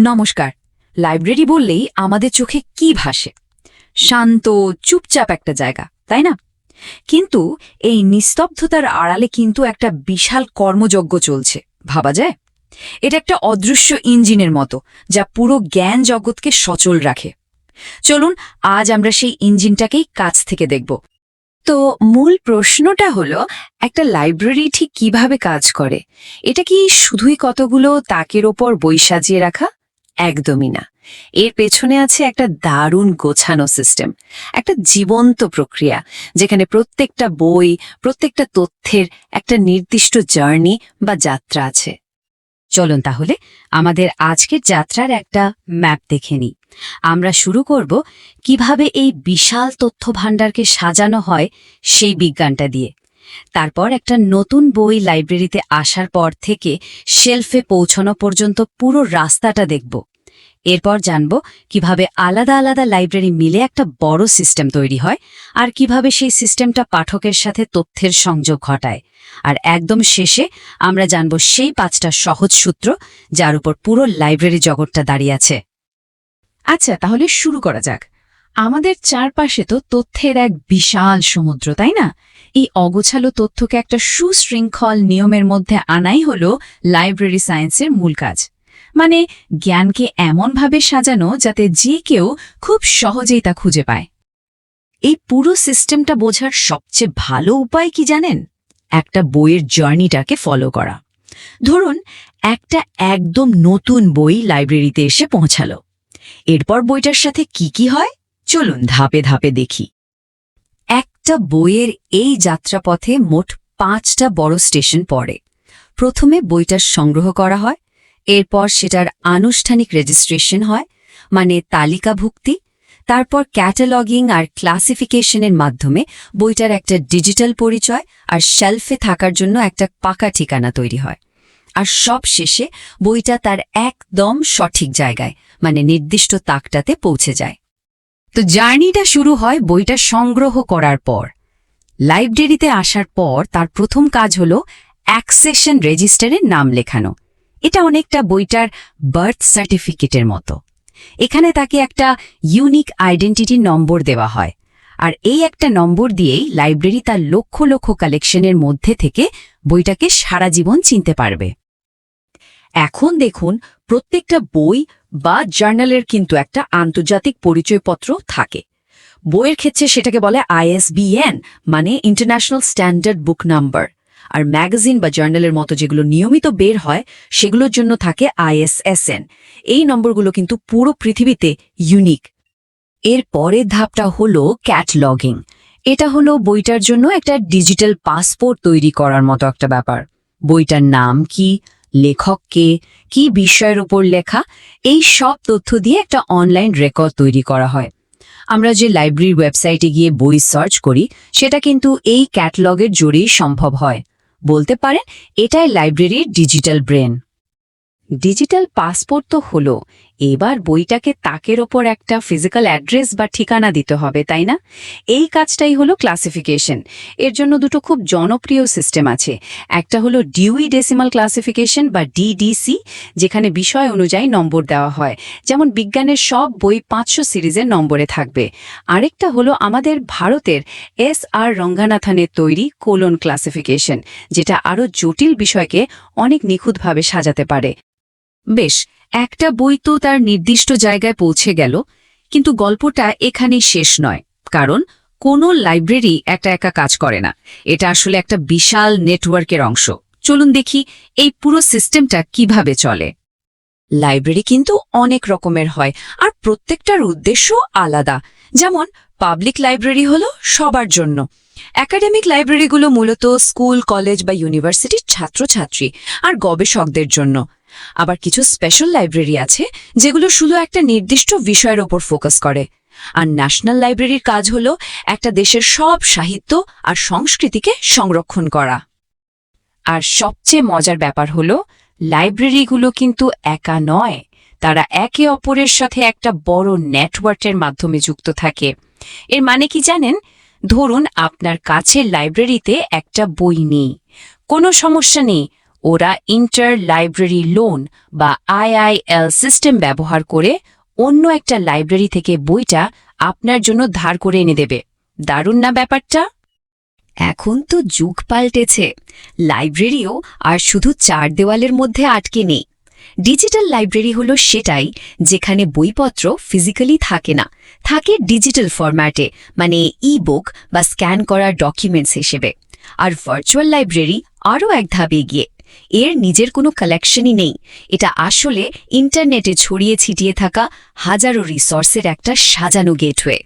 নমস্কার। লাইব্রেরি বললেই আমাদের চোখে কি ভাসে? শান্ত, চুপচাপ একটা জায়গা, তাই না? কিন্তু এই নিস্তব্ধতার আড়ালে কিন্তু একটা বিশাল কর্মযজ্ঞ চলছে, ভাবা যায়? এটা একটা অদৃশ্য ইঞ্জিনের মতো, যা পুরো জ্ঞান জগৎকে সচল রাখে। চলুন, আজ আমরা সেই ইঞ্জিনটাকেই কাছ থেকে দেখব। তো মূল প্রশ্নটা হলো, একটা লাইব্রেরি ঠিক কীভাবে কাজ করে? এটা কি শুধুই কতগুলো তাকের ওপর বই সাজিয়ে রাখা? একদমই না। এর পেছনে আছে একটা দারুণ গোছানো সিস্টেম একটা জীবন্ত প্রক্রিয়া, যেখানে প্রত্যেকটা বই, প্রত্যেকটা তথ্যের একটা নির্দিষ্ট জার্নি বা যাত্রা আছে। চলুন তাহলে আমাদের আজকের যাত্রার একটা ম্যাপ দেখে নিই। আমরা শুরু করব কীভাবে এই বিশাল তথ্য ভাণ্ডারকে সাজানো হয় সেই বিজ্ঞানটা দিয়ে। তারপর একটা নতুন বই লাইব্রেরিতে আসার পর থেকে শেলফে পৌঁছানো পর্যন্ত পুরো রাস্তাটা দেখব। এরপর জানব কীভাবে আলাদা আলাদা লাইব্রেরি মিলে একটা বড় সিস্টেম তৈরি হয় আর কীভাবে সেই সিস্টেমটা পাঠকের সাথে তথ্যের সংযোগ ঘটায়। আর একদম শেষে আমরা জানব সেই পাঁচটা সহজ সূত্র যার উপর পুরো লাইব্রেরি জগৎটা দাঁড়িয়ে আছে। আচ্ছা তাহলে শুরু করা যাক। আমাদের চারপাশে তো তথ্যের এক বিশাল সমুদ্র, তাই না? এই অগোছালো তথ্যকে একটা সুশৃঙ্খল নিয়মের মধ্যে আনাই হল লাইব্রেরি সায়েন্সের মূল কাজ। মানে জ্ঞানকে এমনভাবে সাজানো যাতে যে কেউ খুব সহজেই তা খুঁজে পায়। এই পুরো সিস্টেমটা বোঝার সবচেয়ে ভালো উপায় কি জানেন? একটা বইয়ের জার্নিটাকে ফলো করা। ধরুন, একটা একদম নতুন বই লাইব্রেরিতে এসে পৌঁছালো। এরপর বইটার সাথে কি কি হয়? চলুন ধাপে ধাপে দেখি। একটা বইয়ের এই যাত্রাপথে মোট পাঁচটা বড় স্টেশন পড়ে। প্রথমে বইটার সংগ্রহ করা হয় এরপর সেটার আনুষ্ঠানিক রেজিস্ট্রেশন হয় মানে তালিকাভুক্তি, তারপর ক্যাটালগিং আর ক্লাসিফিকেশনের মাধ্যমে বইটার একটা ডিজিটাল পরিচয় আর শেলফে থাকার জন্য একটা পাকা ঠিকানা তৈরি হয়। আর সব শেষে বইটা তার একদম সঠিক জায়গায় মানে নির্দিষ্ট তাকটাতে পৌঁছে যায়। তো জার্নিটা শুরু হয় বইটা সংগ্রহ করার পর। লাইব্রেরিতে আসার পর তার প্রথম কাজ হল অ্যাক্সেশন রেজিস্টারে নাম লেখানো। এটা অনেকটা বইটার বার্থ সার্টিফিকেটের মতো। এখানে তাকে একটা ইউনিক আইডেন্টিটি নম্বর দেওয়া হয়। আর এই একটা নম্বর দিয়েই লাইব্রেরি তার লক্ষ লক্ষ কালেকশনের মধ্যে থেকে বইটাকে সারা জীবন চিনতে পারবে। এখন দেখুন, প্রত্যেকটা বই বা জার্নালের কিন্তু একটা আন্তর্জাতিক পরিচয়পত্র থাকে। বইয়ের ক্ষেত্রে সেটাকে বলে আইএসবিএন মানে ইন্টারন্যাশনাল স্ট্যান্ডার্ড বুক নাম্বার আর ম্যাগাজিন বা জার্নালের মতো যেগুলো নিয়মিত বের হয়, সেগুলোর জন্য থাকে আইএসএসএন এই নম্বরগুলো কিন্তু পুরো পৃথিবীতে ইউনিক এর পরের ধাপটা হলো ক্যাটলগিং এটা হলো বইটার জন্য একটা ডিজিটাল পাসপোর্ট তৈরি করার মতো একটা ব্যাপার। বইটার নাম কি, লেখক কে, কি বিষয়ের উপর লেখা, এই সব তথ্য দিয়ে একটা অনলাইন রেকর্ড তৈরি করা হয়। আমরা যে লাইব্রেরির ওয়েবসাইটে গিয়ে বই সার্চ করি, সেটা কিন্তু এই ক্যাটলগের জোরেই সম্ভব হয়। বলতে পারেন এটাই লাইব্রেরির ডিজিটাল ব্রেন ডিজিটাল পাসপোর্ট তো হলো এবার বইটাকে তাকের ওপর একটা ফিজিক্যাল অ্যাড্রেস বা ঠিকানা দিতে হবে, তাই না? এই কাজটাই হলো ক্লাসিফিকেশন এর জন্য দুটো খুব জনপ্রিয় সিস্টেম আছে। একটা হলো ডিউই ডেসিমাল ক্লাসিফিকেশন বা ডিডিসি যেখানে বিষয় অনুযায়ী নম্বর দেওয়া হয়। যেমন বিজ্ঞানের সব বই পাঁচশো সিরিজের নম্বরে থাকবে। আরেকটা হলো আমাদের ভারতের এস আর রঙ্গানাথনের তৈরি কোলন ক্লাসিফিকেশন যেটা আরও জটিল বিষয়কে অনেক নিখুঁতভাবে সাজাতে পারে। বেশ, একটা বই তো তার নির্দিষ্ট জায়গায় পৌঁছে গেল, কিন্তু গল্পটা এখানেই শেষ নয়, কারণ কোনো লাইব্রেরি একটা একা কাজ করে না। এটা আসলে একটা বিশাল নেটওয়ার্কের অংশ। চলুন দেখি এই পুরো সিস্টেমটা কীভাবে চলে। লাইব্রেরি কিন্তু অনেক রকমের হয়, আর প্রত্যেকটার উদ্দেশ্য আলাদা। যেমন, পাবলিক লাইব্রেরি হলো সবার জন্য। একাডেমিক লাইব্রেরিগুলো মূলত স্কুল, কলেজ বা ইউনিভার্সিটির ছাত্রছাত্রী, আর গবেষকদের জন্য। আবার কিছু স্পেশাল লাইব্রেরি আছে যেগুলো শুধু একটা নির্দিষ্ট বিষয়ের ওপর ফোকাস করে। আর ন্যাশনাল লাইব্রেরির কাজ হল একটা দেশের সব সাহিত্য আর সংস্কৃতিকে সংরক্ষণ করা। আর সবচেয়ে মজার ব্যাপার হলো লাইব্রেরিগুলো কিন্তু একা নয়, তারা একে অপরের সাথে একটা বড় নেটওয়ার্কের মাধ্যমে যুক্ত থাকে। এর মানে কি জানেন? ধরুন আপনার কাছের লাইব্রেরিতে একটা বই নেই, কোনো সমস্যা নেই ওরা ইন্টার লাইব্রেরি লোন বা আইআইএল সিস্টেম ব্যবহার করে অন্য একটা লাইব্রেরি থেকে বইটা আপনার জন্য ধার করে এনে দেবে। দারুণ না ব্যাপারটা? এখন তো যুগ পাল্টেছে। লাইব্রেরিও আর শুধু চার দেওয়ালের মধ্যে আটকে নেই। ডিজিটাল লাইব্রেরি হলো সেটাই যেখানে বইপত্র ফিজিক্যালি থাকে না। থাকে ডিজিটাল ফরম্যাটে মানে ই বুক বা স্ক্যান করা ডকুমেন্টস হিসেবে। আর ভার্চুয়াল লাইব্রেরি আরও এক ধাপ এগিয়ে। এর নিজের কোনো কালেকশনই নেই। এটা আসলে ইন্টারনেটে ছড়িয়ে ছিটিয়ে থাকা হাজারো রিসোর্সের একটা সাজানো গেটওয়ে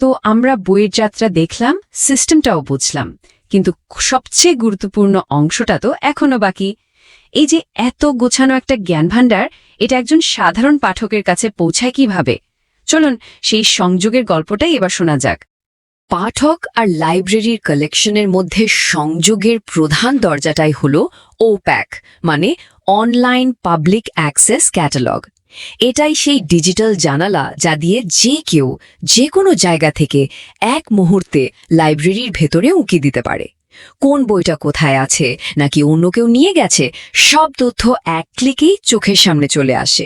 তো আমরা বইয়ের যাত্রা দেখলাম সিস্টেমটাও বুঝলাম। কিন্তু সবচেয়ে গুরুত্বপূর্ণ অংশটা তো এখনও বাকি। এই যে এত গোছানো একটা জ্ঞান ভাণ্ডার এটা একজন সাধারণ পাঠকের কাছে পৌঁছায় কীভাবে? চলুন সেই সংযোগের গল্পটাই এবার শোনা যাক। পাঠক আর লাইব্রেরির কালেকশনের মধ্যে সংযোগের প্রধান দরজাটাই হল ওপ্যাক মানে অনলাইন পাবলিক অ্যাক্সেস ক্যাটালগ এটাই সেই ডিজিটাল জানালা যা দিয়ে যে কেউ যে কোনো জায়গা থেকে এক মুহূর্তে লাইব্রেরির ভেতরে উঁকি দিতে পারে। কোন বইটা কোথায় আছে, নাকি অন্য কেউ নিয়ে গেছে, সব তথ্য এক ক্লিকেই চোখের সামনে চলে আসে।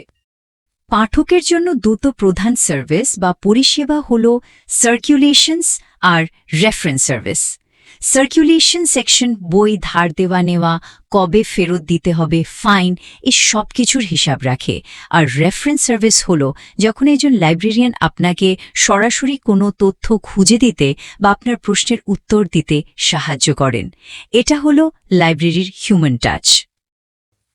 পাঠকের জন্য দুটো প্রধান সার্ভিস বা পরিষেবা হল সার্কুলেশনস আর রেফারেন্স সার্ভিস সার্কুলেশন সেকশন বই ধার দেওয়া নেওয়া, কবে ফেরত দিতে হবে ফাইন এই সব কিছুর হিসাব রাখে। আর রেফারেন্স সার্ভিস হল যখন একজন লাইব্রেরিয়ান আপনাকে সরাসরি কোনো তথ্য খুঁজে দিতে বা আপনার প্রশ্নের উত্তর দিতে সাহায্য করেন। এটা হল লাইব্রেরির হিউম্যান টাচ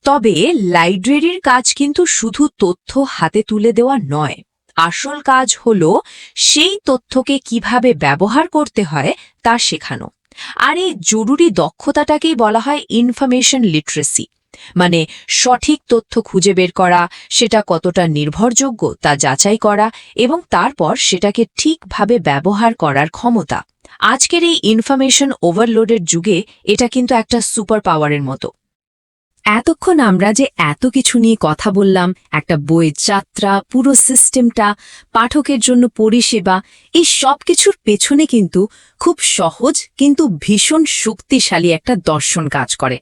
তবে লাইব্রেরির কাজ কিন্তু শুধু তথ্য হাতে তুলে দেওয়া নয়। আসল কাজ হল সেই তথ্যকে কীভাবে ব্যবহার করতে হয় তা শেখানো। আর এই জরুরি দক্ষতাটাকেই বলা হয় ইনফরমেশন লিটারেসি মানে সঠিক তথ্য খুঁজে বের করা, সেটা কতটা নির্ভরযোগ্য তা যাচাই করা এবং তারপর সেটাকে ঠিকভাবে ব্যবহার করার ক্ষমতা। আজকের এই ইনফরমেশন ওভারলোডের যুগে এটা কিন্তু একটা সুপার পাওয়ারের মতো। এতক্ষণ আমরা যে এত কিছু নিয়ে কথা বললাম, একটা বইয়ের যাত্রা, পুরো সিস্টেমটা, পাঠকের জন্য পরিষেবা, এই সব কিছুর পেছনে কিন্তু খুব সহজ কিন্তু ভীষণ শক্তিশালী একটা দর্শন কাজ করে।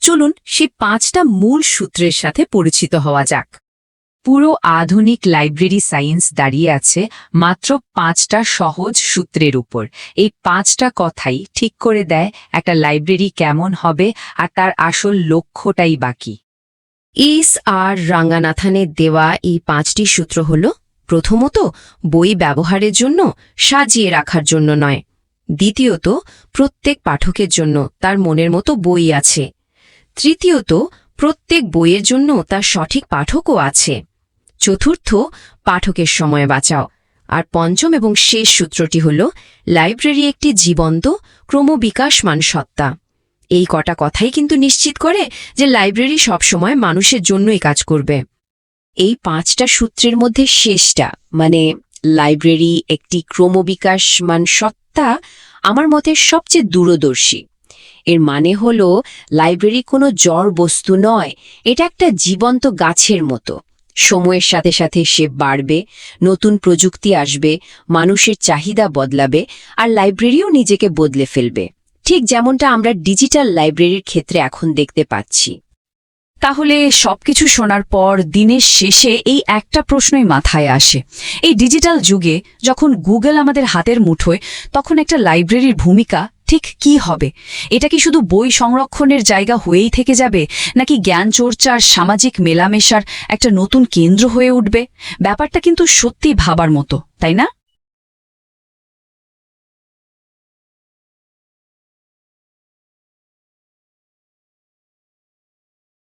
চলুন সে পাঁচটা মূল সূত্রের সাথে পরিচিত হওয়া যাক। পুরো আধুনিক লাইব্রেরি সায়েন্স দাঁড়িয়ে আছে মাত্র পাঁচটা সহজ সূত্রের উপর। এই পাঁচটা কথাই ঠিক করে দেয় একটা লাইব্রেরি কেমন হবে আর তার আসল লক্ষ্যটাই বাকি ইস আর রাঙ্গানাথানের দেওয়া এই পাঁচটি সূত্র হল, প্রথমত, বই ব্যবহারের জন্য, সাজিয়ে রাখার জন্য নয়। দ্বিতীয়ত, প্রত্যেক পাঠকের জন্য তার মনের মতো বই আছে। তৃতীয়ত, প্রত্যেক বইয়ের জন্য তার সঠিক পাঠকও আছে। চতুর্থ পাঠকের সময় বাঁচাও। আর পঞ্চম এবং শেষ সূত্রটি হল, লাইব্রেরি একটি জীবন্ত, ক্রমবিকাশমান সত্তা। এই কটা কথাই কিন্তু নিশ্চিত করে যে লাইব্রেরি সবসময় মানুষের জন্যই কাজ করবে। এই পাঁচটা সূত্রের মধ্যে শেষটা মানে লাইব্রেরি একটি ক্রমবিকাশমান সত্তা, আমার মতে সবচেয়ে দূরদর্শী। এর মানে হল, লাইব্রেরি কোনো জড় বস্তু নয়, এটা একটা জীবন্ত গাছের মতো। সময়ের সাথে সাথে সে বাড়বে, নতুন প্রযুক্তি আসবে, মানুষের চাহিদা বদলাবে আর লাইব্রেরিও নিজেকে বদলে ফেলবে। ঠিক যেমনটা আমরা ডিজিটাল লাইব্রেরির ক্ষেত্রে এখন দেখতে পাচ্ছি। তাহলে সবকিছু শোনার পর দিনের শেষে এই একটা প্রশ্নই মাথায় আসে। এই ডিজিটাল যুগে যখন গুগল আমাদের হাতের মুঠোয়, তখন একটা লাইব্রেরির ভূমিকা ঠিক কি হবে? এটা কি শুধু বই সংরক্ষণের জায়গা হয়েই থেকে যাবে, নাকি জ্ঞান চর্চার সামাজিক মেলামেশার একটা নতুন কেন্দ্র হয়ে উঠবে? ব্যাপারটা কিন্তু সত্যি ভাবার মতো, তাই না?